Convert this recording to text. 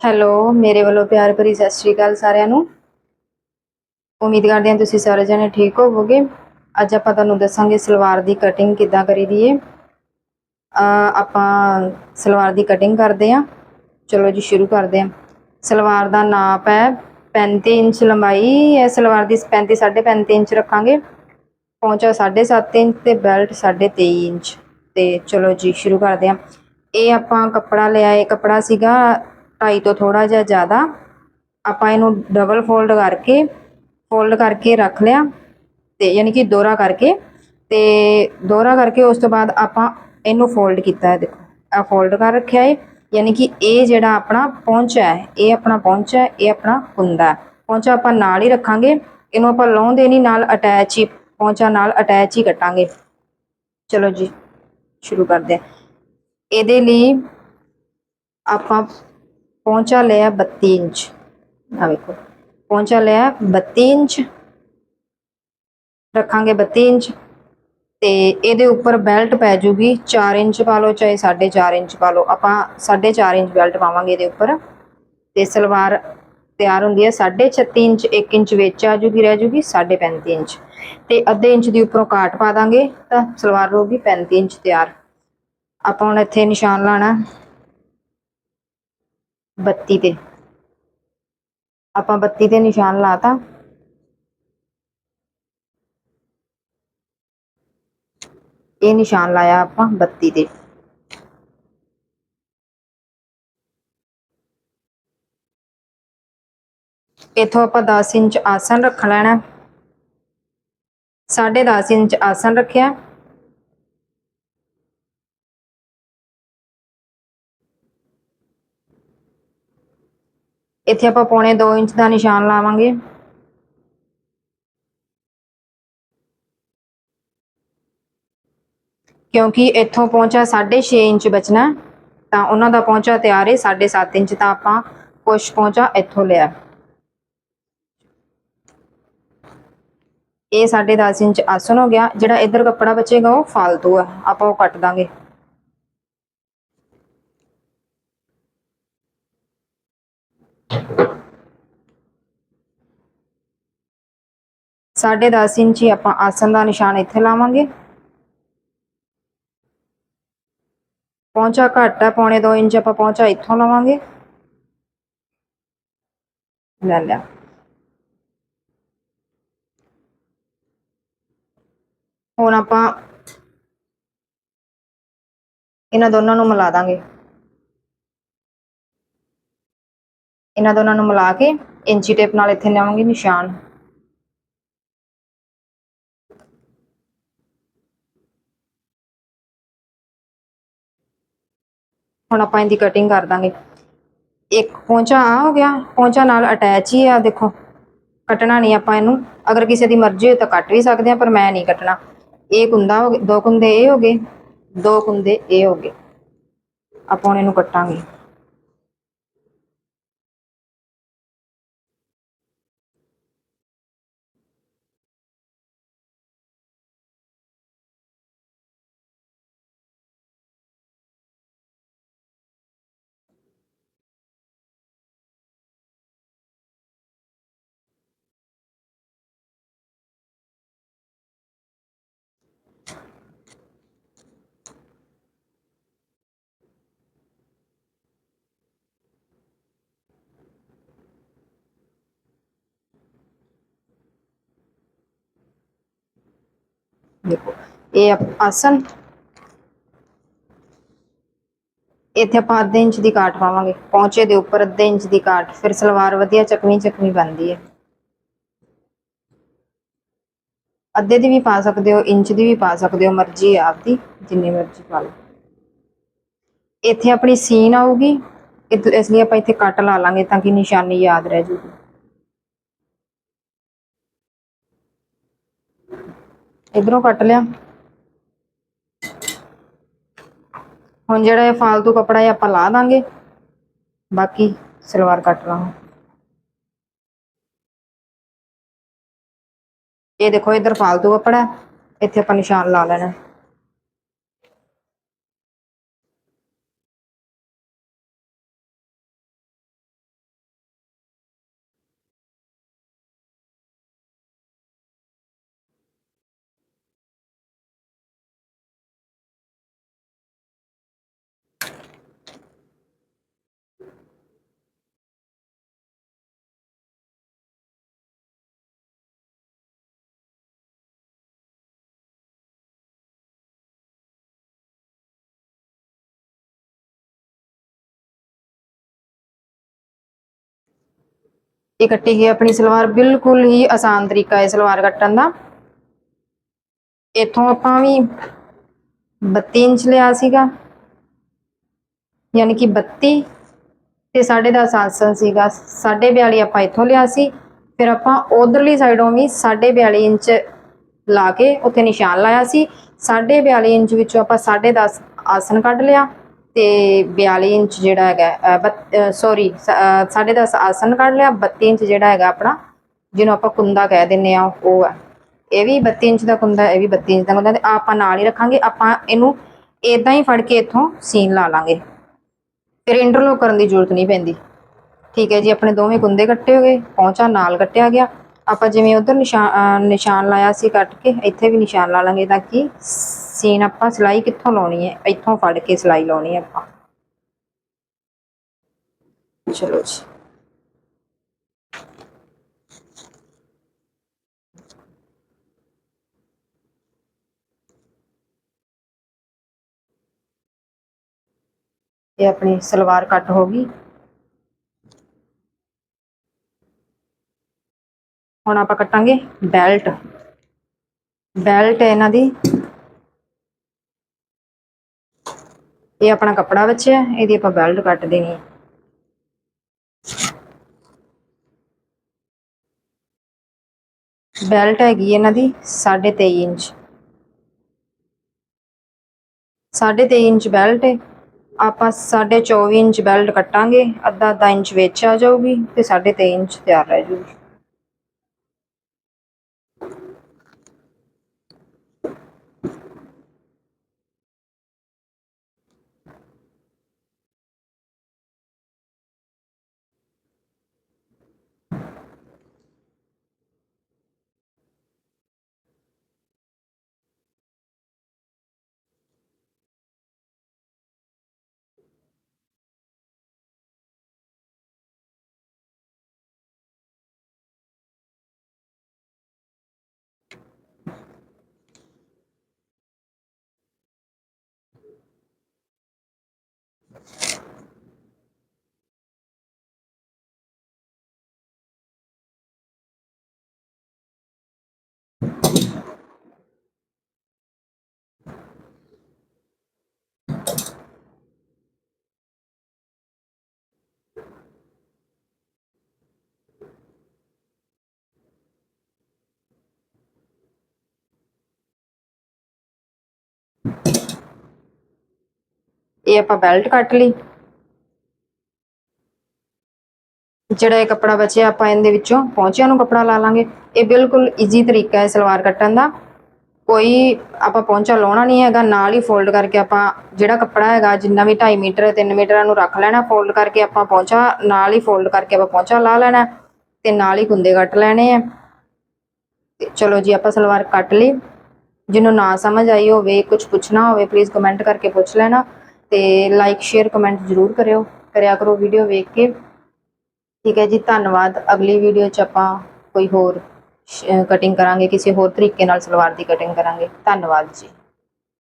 Hello, ਮੇਰੇ ਵੱਲੋਂ ਪਿਆਰ ਭਰੀ ਸਤਿ ਸ਼੍ਰੀ ਅਕਾਲ ਸਾਰਿਆਂ ਨੂੰ। ਉਮੀਦ ਕਰਦੇ ਹਾਂ ਤੁਸੀਂ ਸਾਰੇ ਜਣੇ ਠੀਕ ਹੋਵੋਗੇ। ਅੱਜ ਆਪਾਂ ਤੁਹਾਨੂੰ ਦੱਸਾਂਗੇ ਸਲਵਾਰ ਦੀ ਕਟਿੰਗ ਕਿੱਦਾਂ ਕਰੀਦੀ ਏ। ਆਪਾਂ ਸਲਵਾਰ ਦੀ ਕਟਿੰਗ ਕਰਦੇ ਹਾਂ। ਚਲੋ ਜੀ, ਸ਼ੁਰੂ ਕਰਦੇ ਹਾਂ। ਸਲਵਾਰ ਦਾ ਨਾਪ ਹੈ 35 ਇੰਚ ਲੰਬਾਈ। ਹੈ ਸਲਵਾਰ ਦੀ 35 35.5 ਇੰਚ ਰੱਖਾਂਗੇ। ਪਹੁੰਚਾ 7.5 ਇੰਚ ਤੇ ਬੈਲਟ 23.5 ਇੰਚ। ਤੇ ਚਲੋ ਜੀ, ਸ਼ੁਰੂ ਕਰਦੇ ਹਾਂ। ਇਹ ਆਪਾਂ ਕੱਪੜਾ ਲਿਆ, ਇਹ ਕੱਪੜਾ ਸੀਗਾ ਢਾਈ ਤੋਂ ਥੋੜਾ ਜਿਹਾ ਜ਼ਿਆਦਾ, ਆਪਾਂ ਇਹਨੂੰ ਡਬਲ ਫੋਲਡ ਕਰਕੇ ਫੋਲਡ ਕਰਕੇ ਰੱਖ ਲਿਆ ਤੇ ਯਾਨੀ ਕਿ ਦੋਹਰਾ ਕਰਕੇ ਤੇ ਦੋਹਰਾ ਕਰਕੇ ਉਸ ਤੋਂ ਬਾਅਦ ਆਪਾਂ ਇਹਨੂੰ ਫੋਲਡ ਕੀਤਾ ਹੈ ਦੇਖੋ। ਆ ਫੋਲਡ ਕਰ ਰੱਖਿਆ ਹੈ ਯਾਨੀ ਕਿ ਇਹ ਜਿਹੜਾ ਆਪਣਾ ਪਹੁੰਚਾ ਹੈ, ਇਹ ਆਪਣਾ ਪਹੁੰਚਾ ਹੈ, ਇਹ ਆਪਣਾ ਕੁੰਦਾ ਪਹੁੰਚਾ ਆਪਾਂ ਨਾਲ ਹੀ ਰੱਖਾਂਗੇ, ਇਹਨੂੰ ਆਪਾਂ ਲਾਉਂਦੇ ਨਹੀਂ ਨਾਲ ਅਟੈਚ ਹੀ, ਪਹੁੰਚਾ ਨਾਲ ਅਟੈਚ ਹੀ ਕੱਟਾਂਗੇ। ਚਲੋ ਜੀ, ਸ਼ੁਰੂ ਕਰਦੇ ਹਾਂ। ਇਹਦੇ ਲਈ ਆਪਾਂ ਪਹੁੰਚਾ ਲਿਆ 32 ਇੰਚ। ਆ ਵੇਖੋ, ਪਹੁੰਚਾ ਲਿਆ 32 ਇੰਚ। ਰੱਖਾਂਗੇ 32 ਇੰਚ ਤੇ ਇਹਦੇ ਉੱਪਰ ਬੈਲਟ ਪੈ ਜੂਗੀ। 4 ਇੰਚ ਪਾ ਲਓ, ਚਾਹੇ 4.5 ਇੰਚ ਪਾ ਲਓ। ਆਪਾਂ 4.5 ਇੰਚ ਬੈਲਟ ਪਾਵਾਂਗੇ ਇਹਦੇ ਉੱਪਰ ਤੇ ਸਲਵਾਰ ਤਿਆਰ ਹੁੰਦੀ ਹੈ 36 ਇੰਚ 1 ਇੰਚ ਵਿੱਚ ਆ ਜੂਗੀ, ਰਹਿ ਜੂਗੀ 35 ਇੰਚ। ਤੇ ਅੱਧੇ ਇੰਚ ਦੀ ਉੱਪਰੋਂ ਕਾਟ ਪਾ ਦਾਂਗੇ ਤਾਂ ਸਲਵਾਰ ਰਹੂਗੀ 35 ਇੰਚ ਤਿਆਰ। ਆਪਾਂ ਹੁਣ ਇੱਥੇ ਨਿਸ਼ਾਨ ਲਾਣਾ। 32 ਤੇ। ਆਪਾਂ 32 ਤੇ ਨਿਸ਼ਾਨ ਲਾਤਾ। ਇਹ ਨਿਸ਼ਾਨ ਲਾਇਆ ਆਪਾਂ 32 ਤੇ। ਇਥੋਂ ਆਪਾਂ 10 ਇੰਚ ਆਸਨ ਰੱਖ ਲੈਣਾ। 10.5 ਇੰਚ ਆਸਨ ਰੱਖਿਆ। ਇੱਥੇ ਆਪਾਂ ਪੌਣੇ 2 ਇੰਚ ਦਾ ਨਿਸ਼ਾਨ ਲਾਵਾਂਗੇ। ਕਿਉਂਕਿ ਇੱਥੋਂ ਪਹੁੰਚਾ 6.5 ਇੰਚ ਬਚਣਾ, ਤਾਂ ਉਹਨਾਂ ਦਾ ਪਹੁੰਚਾ ਤਿਆਰ ਹੈ 7.5 ਇੰਚ, ਤਾਂ ਆਪਾਂ ਕੁਛ ਪਹੁੰਚਾ ਇੱਥੋਂ ਲਿਆ। ਇਹ 10.5 ਇੰਚ ਆਸਨ ਹੋ ਗਿਆ, ਜਿਹੜਾ ਇੱਧਰ ਕੱਪੜਾ ਬਚੇਗਾ ਉਹ ਫਾਲਤੂ ਆ, ਆਪਾਂ ਉਹ ਕੱਟ ਦਾਂਗੇ। ਸਾਢੇ 10 ਇੰਚ ਹੀ ਆਪਾਂ ਆਸਨ ਦਾ ਨਿਸ਼ਾਨ ਇੱਥੇ ਲਾਵਾਂਗੇ। ਪਹੁੰਚਾ ਘੱਟ ਹੈ ਪੌਣੇ 2 ਇੰਚ ਆਪਾਂ ਪਹੁੰਚਾ ਇੱਥੋਂ ਲਵਾਂਗੇ। ਲੈ ਲਿਆ। ਹੁਣ ਆਪਾਂ ਇਹਨਾਂ ਦੋਨਾਂ ਨੂੰ ਮਿਲਾ ਦਾਂਗੇ। ਇਹਨਾਂ ਦੋਨਾਂ ਨੂੰ ਮਿਲਾ ਕੇ ਇੰਚੀ ਟੇਪ ਨਾਲ ਇੱਥੇ ਲਾਵਾਂਗੇ ਨਿਸ਼ਾਨ। ਹੁਣ ਆਪਾਂ ਇਹਦੀ ਕਟਿੰਗ ਕਰ ਦਾਂਗੇ। ਇੱਕ ਪੌਂਚਾ ਆ ਹੋ ਗਿਆ, ਪੌਂਚਾ ਨਾਲ ਅਟੈਚ ਹੀ ਆ, ਦੇਖੋ। ਕੱਟਣਾ ਨਹੀਂ ਆਪਾਂ ਇਹਨੂੰ। ਅਗਰ ਕਿਸੇ ਦੀ ਮਰਜ਼ੀ ਹੋਏ ਤਾਂ ਕੱਟ ਵੀ ਸਕਦੇ ਆ, ਪਰ ਮੈਂ ਨਹੀਂ ਕੱਟਣਾ। ਇਹ ਕੁੰਦਾ ਹੋ ਗਿਆ ਦੋ ਕੁੰਦੇ ਇਹ ਹੋ ਗਏ, ਦੋ ਕੁੰਦੇ ਇਹ ਹੋ ਗਏ। ਆਪਾਂ ਹੁਣ ਇਹਨੂੰ ਕੱਟਾਂਗੇ। ਦੇਖੋ, ਇਹ ਆਸਨ ਇੱਥੇ ਆਪਾਂ ਅੱਧੇ ਇੰਚ ਦੀ ਕਾਟ ਪਾਵਾਂਗੇ। ਪੌਂਚੇ ਦੇ ਉੱਪਰ ਅੱਧੇ ਇੰਚ ਦੀ ਕਾਟ ਫਿਰ ਸਲਵਾਰ ਵਧੀਆ ਚੱਕਵੀਂ ਚੱਕਵੀਂ ਬਣਦੀ ਹੈ। ਅੱਧੇ ਦੀ ਵੀ ਪਾ ਸਕਦੇ ਹੋ, ਇੰਚ ਦੀ ਵੀ ਪਾ ਸਕਦੇ ਹੋ, ਮਰਜ਼ੀ ਹੈ ਆਪਦੀ, ਜਿੰਨੀ ਮਰਜ਼ੀ ਪਾ ਲਓ। ਇੱਥੇ ਆਪਣੀ ਸੀਨ ਆਊਗੀ। ਇਸ ਲਈ ਆਪਾਂ ਇੱਥੇ ਕੱਟ ਲਾ ਲਾਂਗੇ ਤਾਂ ਕਿ ਨਿਸ਼ਾਨੀ ਯਾਦ ਰਹਿ ਜੂਗੀ। ਇਧਰੋਂ ਕੱਟ ਲਿਆ। ਹੁਣ ਜਿਹੜਾ ਇਹ ਫਾਲਤੂ ਕੱਪੜਾ ਇਹ ਆਪਾਂ ਲਾ ਦਾਂਗੇ। ਬਾਕੀ ਸਲਵਾਰ ਕੱਟ ਲਾਂਗੇ। ਇਹ ਦੇਖੋ ਇਧਰ ਫਾਲਤੂ ਕੱਪੜਾ ਹੈ, ਇੱਥੇ ਆਪਾਂ ਨਿਸ਼ਾਨ ਲਾ ਲੈਣਾ। ਇਹ ਕੱਟੀ ਗਈ ਆਪਣੀ ਸਲਵਾਰ ਬਿਲਕੁਲ ਹੀ ਆਸਾਨ ਤਰੀਕਾ ਹੈ ਸਲਵਾਰ ਕੱਟਣ ਦਾ। ਇੱਥੋਂ ਆਪਾਂ ਵੀ 32 ਇੰਚ ਲਿਆ ਸੀਗਾ। ਯਾਨੀ ਕਿ 32 ਤੇ 10.5 ਆਸਨ ਸੀਗਾ। 42 ਆਪਾਂ ਇੱਥੋਂ ਲਿਆ ਸੀ। ਫਿਰ ਆਪਾਂ ਉਧਰਲੀ ਸਾਈਡੋਂ ਵੀ 42 ਇੰਚ ਲਾ ਕੇ ਉੱਥੇ ਨਿਸ਼ਾਨ ਲਾਇਆ ਸੀ। 42 ਇੰਚ ਵਿੱਚੋਂ ਆਪਾਂ 10.5 ਆਸਨ ਕੱਢ ਲਿਆ। ਤੇ 42 ਇੰਚ ਜਿਹੜਾ ਹੈਗਾ ਸੌਰੀ 10.5 ਆਸਨ ਕੱਢ ਲਿਆ 32 ਇੰਚ ਜਿਹੜਾ ਹੈਗਾ ਆਪਣਾ, ਜਿਹਨੂੰ ਆਪਾਂ ਕੁੰਦਾ ਕਹਿ ਦਿੰਨੇ ਆ, ਉਹ ਹੈ ਇਹ ਵੀ 32 ਇੰਚ ਦਾ ਕੁੰਦਾ, ਇਹ ਵੀ 32 ਇੰਚ ਦਾ ਕੁੰਦਾ, ਤੇ ਆਪਾਂ ਨਾਲ ਹੀ ਰੱਖਾਂਗੇ, ਆਪਾਂ ਇਹਨੂੰ ਇਦਾਂ ਹੀ ਫੜ ਕੇ ਇੱਥੋਂ ਸੀਨ ਲਾ ਲਾਂਗੇ। ਫਿਰ ਇੰਟਰਲੋਕ ਕਰਨ ਦੀ ਜ਼ਰੂਰਤ ਨਹੀਂ ਪੈਂਦੀ। ਠੀਕ ਹੈ ਜੀ, ਆਪਣੇ ਦੋਵੇਂ ਕੁੰਦੇ ਕੱਟੇ ਹੋ ਗਏ ਪੌਂਚਾ ਨਾਲ ਕੱਟਿਆ ਗਿਆ ਆਪਾਂ ਜਿਵੇਂ ਉਧਰ ਨਿਸ਼ਾਨ ਨਿਸ਼ਾਨ ਲਾਇਆ ਸੀ ਕੱਟ ਕੇ, ਇੱਥੇ ਵੀ ਨਿਸ਼ਾਨ ਲਾ ਲਾਂਗੇ ਤਾਂ ਕਿ ਸੀਨ ਆਪਾਂ ਸਿਲਾਈ ਕਿੱਥੋਂ ਲਾਉਣੀ ਹੈ, ਇੱਥੋਂ ਫੜ ਕੇ ਸਿਲਾਈ ਲਾਉਣੀ ਹੈ ਆਪਾਂ। ਚਲੋ ਜੀ। ਇਹ ਆਪਣੀ ਸਲਵਾਰ ਕੱਟ ਹੋ ਗਈ। ਹੁਣ ਆਪਾਂ ਕੱਟਾਂਗੇ ਬੈਲਟ। ਬੈਲਟ ਹੈ ਇਹਨਾਂ ਦੀ। ਇਹ ਆਪਣਾ ਕੱਪੜਾ ਬਚਿਆ, ਇਹਦੀ ਆਪਾਂ ਬੈਲਟ ਕੱਟ ਦੇਣੀ ਹੈ। ਬੈਲਟ ਹੈਗੀ ਇਹਨਾਂ ਦੀ 23.5 ਇੰਚ। 23.5 ਇੰਚ ਬੈਲਟ ਹੈ। ਆਪਾਂ 24 ਇੰਚ ਬੈਲਟ ਕੱਟਾਂਗੇ ਅੱਧਾ ਅੱਧਾ ਇੰਚ ਵਿੱਚ ਆ ਜਾਊਗੀ ਤੇ 23.5 ਇੰਚ ਤਿਆਰ ਰਹਿ ਜਾਊਗੀ। ਇਹ ਆਪਾਂ ਬੈਲਟ ਕੱਟ ਲਈ। ਜਿਹੜਾ ਇਹ ਕੱਪੜਾ ਬਚਿਆ ਆਪਾਂ ਇਹਦੇ ਵਿੱਚੋਂ ਪੌਂਚਿਆਂ ਨੂੰ ਕੱਪੜਾ ਲਾ ਲਾਂਗੇ। ਇਹ ਬਿਲਕੁਲ ਈਜ਼ੀ ਤਰੀਕਾ ਹੈ ਸਲਵਾਰ ਕੱਟਣ ਦਾ। ਕੋਈ ਆਪਾਂ ਪੌਂਚਾ ਲਾਉਣਾ ਨਹੀਂ ਹੈਗਾ, ਨਾਲ ਹੀ ਫੋਲਡ ਕਰਕੇ ਆਪਾਂ ਜਿਹੜਾ ਕੱਪੜਾ ਹੈਗਾ, ਜਿੰਨਾ ਵੀ 2.5 ਮੀਟਰ 3 ਮੀਟਰਾਂ ਨੂੰ ਰੱਖ ਲੈਣਾ ਫੋਲਡ ਕਰਕੇ ਆਪਾਂ ਪੌਂਚਾ ਨਾਲ ਹੀ ਫੋਲਡ ਕਰਕੇ ਆਪਾਂ ਪੌਂਚਾ ਲਾ ਲੈਣਾ ਤੇ ਨਾਲ ਹੀ ਗੁੰਦੇ ਕੱਟ ਲੈਣੇ ਆ। ਚਲੋ ਜੀ, ਆਪਾਂ ਸਲਵਾਰ ਕੱਟ ਲਈ। ਜਿਹਨੂੰ ਨਾ ਸਮਝ ਆਈ ਹੋਵੇ ਕੁਝ ਪੁੱਛਣਾ ਹੋਵੇ ਪਲੀਜ਼ ਕਮੈਂਟ ਕਰਕੇ ਪੁੱਛ ਲੈਣਾ। ਤੇ ਲਾਈਕ ਸ਼ੇਅਰ ਕਮੈਂਟ ਜ਼ਰੂਰ ਕਰਿਓ, ਕਰਿਆ ਕਰੋ ਵੀਡੀਓ ਵੇਖ ਕੇ। ਠੀਕ ਹੈ ਜੀ, ਧੰਨਵਾਦ। ਅਗਲੀ ਵੀਡੀਓ 'ਚ ਆਪਾਂ ਕੋਈ ਹੋਰ ਕਟਿੰਗ ਕਰਾਂਗੇ, ਕਿਸੇ ਹੋਰ ਤਰੀਕੇ ਨਾਲ ਸਲਵਾਰ ਦੀ ਕਟਿੰਗ ਕਰਾਂਗੇ। ਧੰਨਵਾਦ ਜੀ।